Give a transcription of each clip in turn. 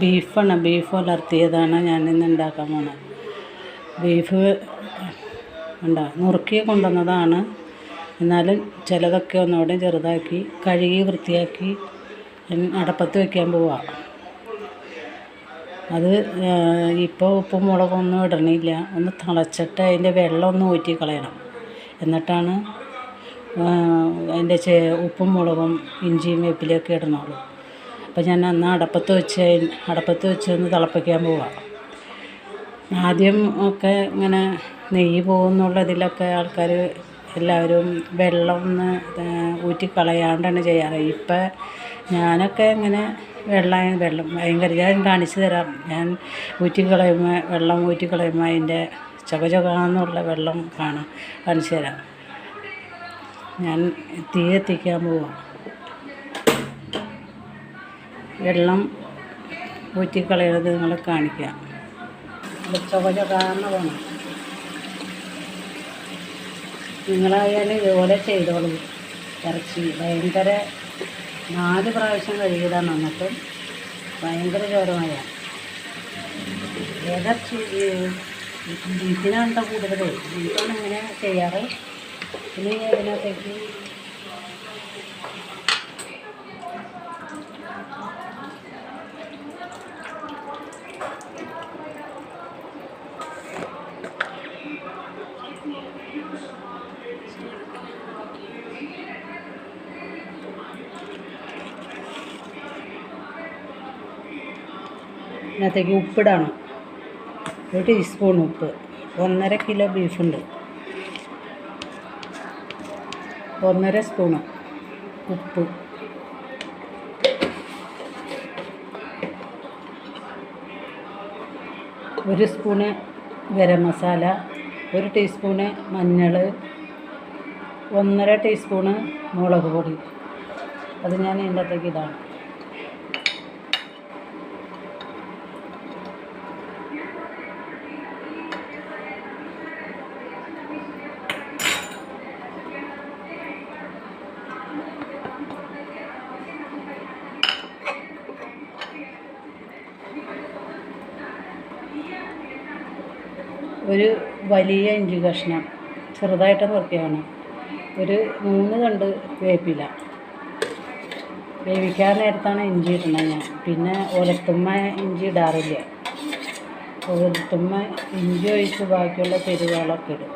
ബീഫാണ്. ബീഫ് ഞാൻ ഇന്ന് ഉണ്ടാക്കാൻ പോണത്. ബീഫ് ഉണ്ടോ നുറുക്കി കൊണ്ടുവന്നതാണ്. എന്നാലും ചിലതൊക്കെ ഒന്നുകൂടെ ചെറുതാക്കി കഴുകി വൃത്തിയാക്കി അടപ്പത്ത് വയ്ക്കാൻ പോവാം. അത് ഇപ്പോൾ ഉപ്പും മുളകൊന്നും ഇടണില്ല. ഒന്ന് തിളച്ചിട്ട് അതിന്റെ വെള്ളം ഒന്ന് ഊറ്റി കളയണം എന്നിട്ടാണ് അതിന്റെ ഉപ്പും മുളകും ഇഞ്ചിയും വേപ്പിലയൊക്കെ ഇടണുള്ളൂ. അപ്പോൾ ഞാൻ അന്ന് അടപ്പത്ത് വെച്ച് അടപ്പത്ത് വെച്ച് ഒന്ന് തിളപ്പിക്കാൻ പോവാം. ആദ്യം ഒക്കെ ഇങ്ങനെ നെയ്യ് പോകുന്നുള്ളതിലൊക്കെ ആൾക്കാർ എല്ലാവരും വെള്ളം ഒന്ന് ഊറ്റി കളയാണ്ടാണ് ചെയ്യാറ്. ഇപ്പം ഞാനൊക്കെ ഇങ്ങനെ വെള്ളം വെള്ളം ഭയങ്കര ഞാൻ കാണിച്ചു തരാം. ഞാൻ ഊറ്റി കളയുമ്പോൾ വെള്ളം ഊറ്റി കളയുമ്പോൾ അതിന്റെ ചക ചകാന്നുള്ള വെള്ളം കാണാം കാണിച്ചു തരാം. ഞാൻ തീ എത്തിക്കാൻ പോവാം. വെള്ളം ഊറ്റിക്കളയണത് നിങ്ങളെ കാണിക്കാം. ചൊക ചൊകാന്ന് പോകണം നിങ്ങളായാലും ഇതുപോലെ ചെയ്തോളൂ. ഇറച്ചി ഭയങ്കര നാല് പ്രാവശ്യം കഴുകിയതാണ് എന്നിട്ടും ഭയങ്കര ചോരമായ ഏതച്ചി ബീഫിനാണ് കേട്ടോ കൂടുതൽ ബീഫാണ് ഇങ്ങനെ ചെയ്യാറ്. ഇനി അതിനകത്തേക്ക് ഇതിനകത്തേക്ക് ഉപ്പിടണം. ഒരു ടീസ്പൂൺ ഉപ്പ്. ഒന്നര കിലോ ബീഫുണ്ട് ഒന്നര സ്പൂണ് ഉപ്പ്. ഒരു സ്പൂണ് ഗരം മസാല. ഒരു ടീസ്പൂണ് മഞ്ഞൾ. ഒന്നര ടീസ്പൂണ് മുളക് പൊടി. അത് ഞാൻ ഇതിന്റെ അകത്തേക്ക് ഇടാണ്. ഒരു വലിയ ഇഞ്ചി കഷ്ണം ചെറുതായിട്ട് നുറുക്കിയാണ് ഒരു മൂന്ന് കണ്ട് വേപ്പില. വേവിക്കാൻ നേരത്താണ് ഇഞ്ചി ഇടുന്നത് ഞാൻ. പിന്നെ ഒലത്തുമ്മ ഇഞ്ചി ഇടാറില്ല. ഒലത്തുമ്മ ഇഞ്ചി ഒഴിച്ച് ബാക്കിയുള്ള പെരുവാളൊക്കെ ഇടും.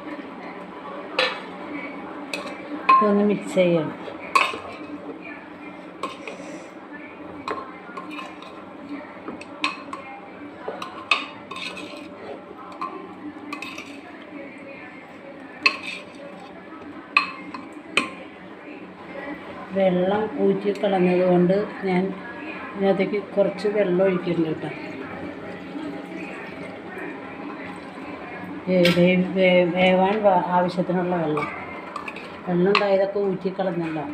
ഇതൊന്ന് മിക്സ് ചെയ്യണം. വെള്ളം ഊറ്റി കളഞ്ഞത് കൊണ്ട് ഞാൻ ഇതിനകത്തേക്ക് കുറച്ച് വെള്ളം ഒഴിക്കുന്നുണ്ട് കേട്ടോ. വേവാൻ ആവശ്യത്തിനുള്ള വെള്ളം. വെള്ളം ഉണ്ടായതൊക്കെ ഊറ്റി കളഞ്ഞല്ലോ.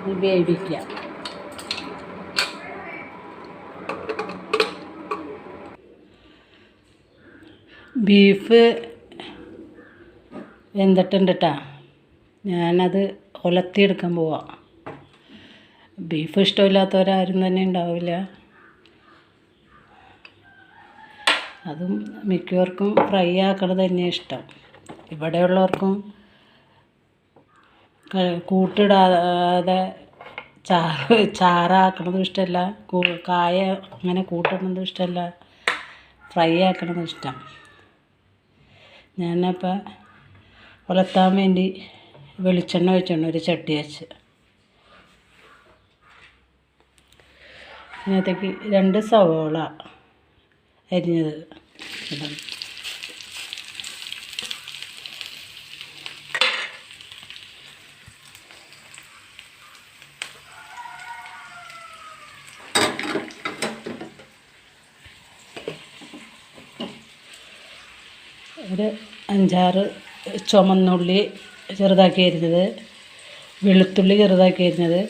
ഇനി വേവിക്കുക ബീഫ് വെന്തിട്ടുണ്ട് കേട്ടോ. ഞാനത് ഒലത്തിയെടുക്കാൻ പോവാം. ബീഫ് ഇഷ്ടമില്ലാത്തവരാരും തന്നെ ഉണ്ടാവില്ല. അതും മിക്കവർക്കും ഫ്രൈ ആക്കണത് തന്നെ ഇഷ്ടം. ഇവിടെയുള്ളവർക്കും കൂട്ടിടാതെ ചാറ് ചാറാക്കണതും ഇഷ്ടമല്ല കായ അങ്ങനെ കൂട്ടണതും ഇഷ്ടമല്ല ഫ്രൈ ആക്കണതും ഇഷ്ടം. ഞാനപ്പോൾ വളർത്താൻ വേണ്ടി വെളിച്ചെണ്ണ ഒഴിച്ചെണ്ണ ഒരു ചട്ടി വെച്ച്. അതിനകത്തേക്ക് രണ്ട് സവോള അരിഞ്ഞത് ഇടണം. ഒരു അഞ്ചാറ് ചുമന്നുള്ളി ചെറുതാക്കി അരിഞ്ഞത് വെളുത്തുള്ളി ചെറുതാക്കി അരിഞ്ഞത്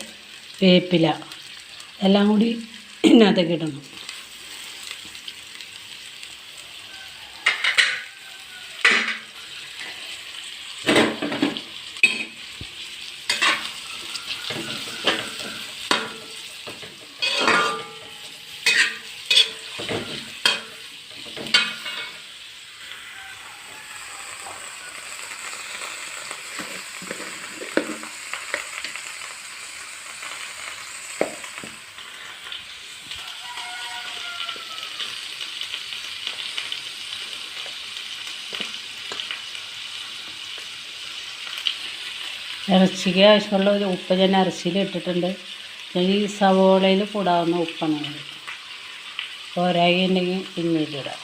വേപ്പില. എല്ലാം കൂടി ഇതിനകത്തേക്ക് ഇടണം. ഇറച്ചിക്ക് ആവശ്യമുള്ള ഒരു ഉപ്പ് ഞാൻ ഇറച്ചിയിൽ ഇട്ടിട്ടുണ്ട്. ഈ സവോളയിൽ കൂടാവുന്ന ഉപ്പാണ്. പോരായി ഉണ്ടെങ്കിൽ പിന്നീട് ഇടാം.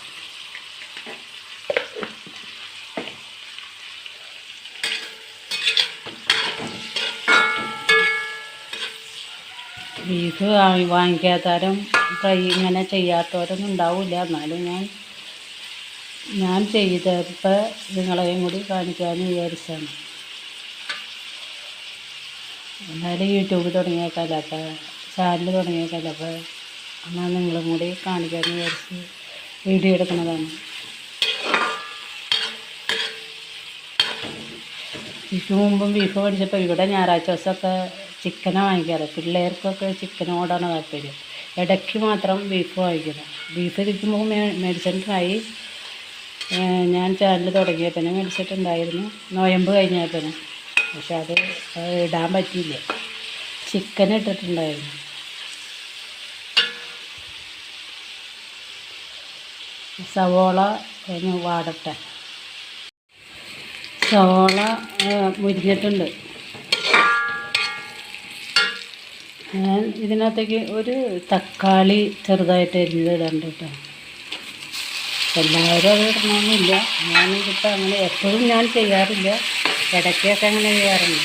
ബീഫ് വാങ്ങി വാങ്ങിക്കാത്തവരും ഫ്രൈ ഇങ്ങനെ ചെയ്യാത്തവരൊന്നും ഉണ്ടാവില്ല. എന്നാലും ഞാൻ ഞാൻ ചെയ്തപ്പോൾ നിങ്ങളെയും കൂടി കാണിക്കാമെന്ന് വിചാരിച്ചാണ്. എന്നാലും യൂട്യൂബ് തുടങ്ങിയേക്കാല്ല അപ്പോൾ ചാനൽ തുടങ്ങിയേക്കാല്ല അപ്പോൾ എന്നാൽ നിങ്ങളും കൂടി കാണിക്കാമെന്ന് വിചാരിച്ച് വീഡിയോ എടുക്കുന്നതാണ്. ഇതിന് മുമ്പും ബീഫ് മേടിച്ചപ്പോൾ ഇവിടെ ഞായറാഴ്ച ദിവസമൊക്കെ ചിക്കനാണ് വാങ്ങിക്കാറ്. പിള്ളേർക്കൊക്കെ ചിക്കനോടാണ് താല്പര്യം. ഇടയ്ക്ക് മാത്രം ബീഫ് വാങ്ങിക്കുന്നത് ബീഫ് ഇരിക്കുമ്പോൾ മേടിച്ചിട്ടുണ്ടായി ഞാൻ ചാനൽ തുടങ്ങിയപ്പോൾ ഉണ്ടായിരുന്നു. നോയമ്പ് കഴിഞ്ഞപ്പോൾ പക്ഷെ അത് ഇടാൻ പറ്റിയില്ല. ചിക്കൻ ഇട്ടിട്ടുണ്ടായിരുന്നു. സവോള ഒന്ന് വാടട്ടെ. സവോള മുരിഞ്ഞിട്ടുണ്ട്. ഞാൻ ഇതിനകത്തേക്ക് ഒരു തക്കാളി ചെറുതായിട്ട് എരിഞ്ഞത് ഇടണ്ട കേട്ടോ. എല്ലാവരും അത് ഇടണമെന്നില്ല ഞാനിതിപ്പോൾ അങ്ങനെ എപ്പോഴും ഞാൻ ചെയ്യാറില്ല. ഇടയ്ക്കൊക്കെ അങ്ങനെ ചെയ്യാറുണ്ട്.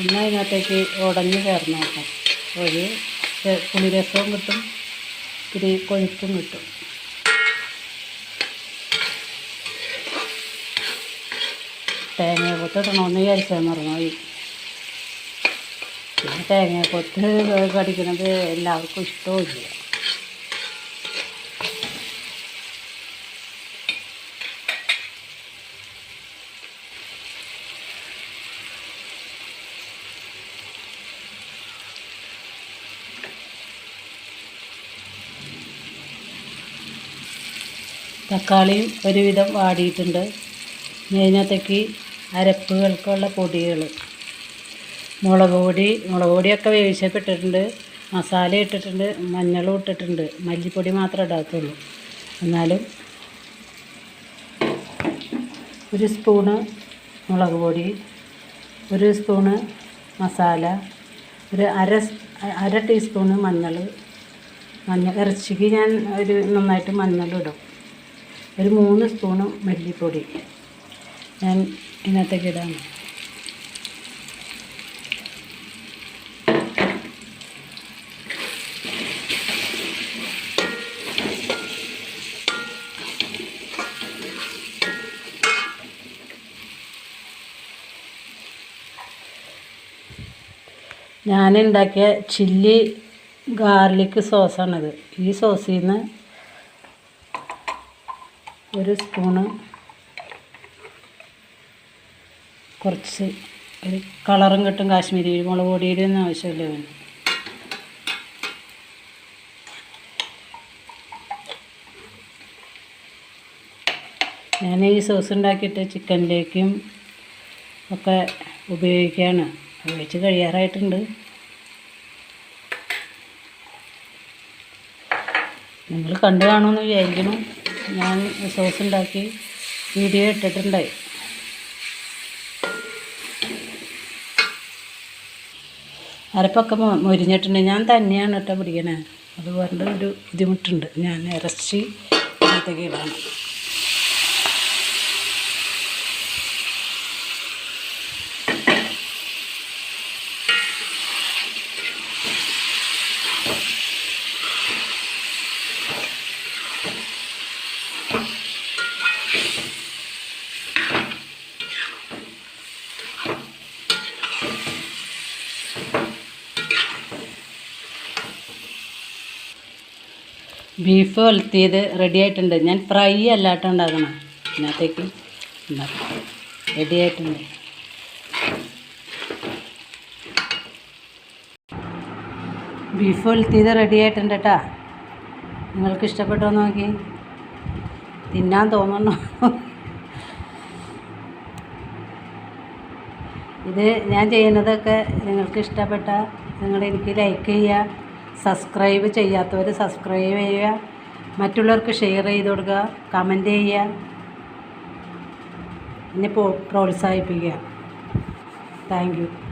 എന്നാൽ അതിനകത്തേക്ക് ഉടഞ്ഞു ചേർന്ന് നോക്കാം. ഒരു പുളിരസവും കിട്ടും ഇത്തിരി കൊഴുപ്പും കിട്ടും. തേങ്ങാക്കൊത്ത് ഇടണമെന്ന് വിചാരിച്ചാൽ മറന്നുപോയി. പിന്നെ തേങ്ങാക്കൊത്ത് കടിക്കുന്നത് എല്ലാവർക്കും ഇഷ്ടവുമില്ല. തക്കാളിയും ഒരുവിധം വാടിയിട്ടുണ്ട്. ഇനി അതിനകത്തേക്ക് അരപ്പുകൾക്കുള്ള പൊടികൾ. മുളക് പൊടി മുളക് പൊടിയൊക്കെ വേവിച്ചപ്പോൾ ഇട്ടിട്ടുണ്ട് മസാല ഇട്ടിട്ടുണ്ട് മഞ്ഞളും ഇട്ടിട്ടുണ്ട്. മല്ലിപ്പൊടി മാത്രമേ ഇടാത്തുള്ളൂ. എന്നാലും ഒരു സ്പൂണ് മുളക് പൊടി ഒരു സ്പൂണ് മസാല ഒരു അര അര ടീസ്പൂണ് മഞ്ഞൾ മഞ്ഞൾ ഇറച്ചിക്ക് ഞാൻ ഒരു നന്നായിട്ട് മഞ്ഞളിടും ഒരു മൂന്ന് സ്പൂണ് മല്ലിപ്പൊടി ഞാൻ ഇതിനകത്തേക്ക് ഇടാണ് ഞാൻ ഉണ്ടാക്കിയ ചില്ലി ഗാർലിക് സോസാണിത്. ഈ സോസിൽ നിന്ന് ഒരു സ്പൂണ് കുറച്ച് ഒരു കളറും കിട്ടും കാശ്മീരി മുളക് പൊടിയുടെ ഒന്നും ആവശ്യമില്ല ഞാൻ ഈ സോസ് ഉണ്ടാക്കിയിട്ട് ചിക്കനിലേക്കും ഒക്കെ ഉപയോഗിക്കുകയാണ് ഉപയോഗിച്ച് കഴിയാറായിട്ടുണ്ട്. നിങ്ങൾ കണ്ടു കാണുമെന്ന് വിചാരിക്കുന്നു. ഞാൻ സോസ് ഉണ്ടാക്കി വീഡിയോ ഇട്ടിട്ടുണ്ടായി അരപ്പൊക്കെ മുരിഞ്ഞിട്ടുണ്ട്. ഞാൻ തന്നെയാണ് കേട്ടോ പിടിക്കണേ. അതുകൊണ്ട് ഒരു ബുദ്ധിമുട്ടുണ്ട്. ഞാൻ ഇറച്ചി അതിനകത്തേക്ക് ഇടാണ് ബീഫ് ഒലത്തിയത് റെഡി ആയിട്ടുണ്ട്. ഞാൻ ഫ്രൈ അല്ലാട്ടോ ഉണ്ടാക്കണം. ഇതിനകത്തേക്ക് റെഡി ആയിട്ടുണ്ട്. ബീഫ് ഒലത്തിയത് റെഡി ആയിട്ടുണ്ട് കേട്ടാ നിങ്ങൾക്ക് ഇഷ്ടപ്പെട്ടോ നോക്കി? തിന്നാൻ തോന്നണോ? ഇത് ഞാൻ ചെയ്യുന്നതൊക്കെ നിങ്ങൾക്ക് ഇഷ്ടപ്പെട്ട. നിങ്ങൾ എനിക്ക് ലൈക്ക് ചെയ്യുക സബ്സ്ക്രൈബ് ചെയ്യാത്തവർ സബ്സ്ക്രൈബ് ചെയ്യുക. മറ്റുള്ളവർക്ക് ഷെയർ ചെയ്ത് കൊടുക്കുക കമന്റ് ചെയ്യുക. എന്നെ പ്രോ പ്രോത്സാഹിപ്പിക്കുക. താങ്ക്